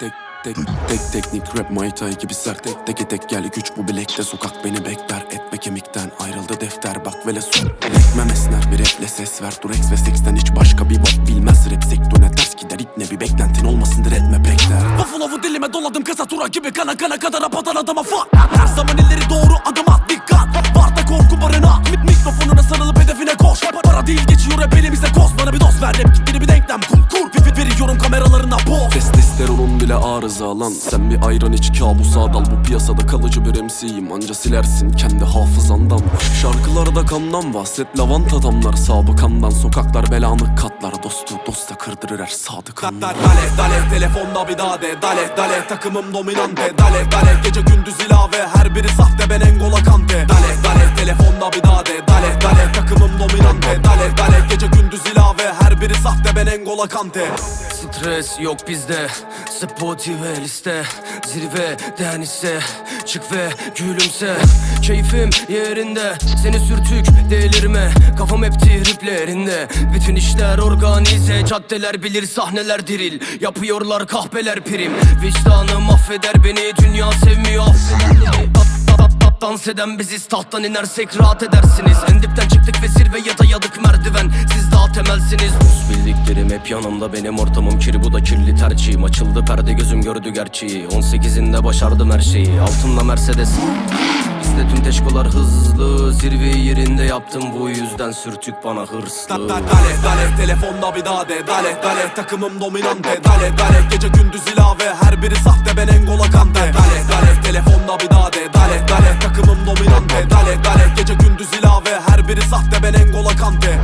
tek Tek teknik rap Muay Thai gibi sert. Tek tek tek gel güç bu bilekte. Sokak beni bekler et ve kemikten Ayrıldı defter. Bak vele su Lekmem esner bir raple ses ver Durex ve Sex'ten hiç başka bir bok bilmez. Rap sektörüne ters gider ipne bir beklentin olmasındır etme bekler Buffalo'vu dilime doladım kasatura gibi kana kana kadar apatan adama fuck. Her zaman ileri doğru adım at dikkat. Var da korku barına Mik mikrofonuna sarılıp hedefine koş. Para değil geçiyor hep elimize koz Bana bir dost ver rap kitleri bir denklem. Fit fit veriyorum kameralarına poz Testosteronun bile arıza lan Sen bir ayran iç kabusa dal. Bu piyasada kalıcı bir MC'yim Anca silersin kendi hafızandan. Şarkılarda kandan bahset Lavanta damlar sabıkamdan Sokaklar belanı katlar. Dostu dosta kırdırır her sadık Dale dale. Telefonda bir daha de. Dale dale. Takımım dominante. Dale dale. Gece gündüz ilave. Her biri sahte ben Engola Kante. dale Engola Kante Stres yok bizde Spotify liste Zirveden ise Çık ve gülümse. Keyfim yerinde Seni sürtük delirme. Kafam hep triplerinde Bütün işler organize. Caddeler bilir sahneler diril Yapıyorlar kahpeler prim. Vicdanım affeder beni Dünya sevmiyor. Dans eden biziz tahttan inersek rahat edersiniz. En hep yanımda benim ortamım kiri bu da kirli tercihim. Açıldı perde gözüm gördü gerçeği. 18'inde başardım her şeyi. Altımda Mercedes. Bizde tüm teşkolar hızlı. Zirveyi yerinde yaptım. Bu yüzden sürtük bana hırslı. Dale dale. Telefonda bir daha de. Dale dale. Takımım dominante. Dale dale. Gece gündüz ilave. Her biri sahte. Ben Engola Kante. Dale dale. Telefonda bir daha de. Dale dale. Takımım dominante. Dale dale. Gece gündüz ilave. Her biri sahte. Ben Engola Kante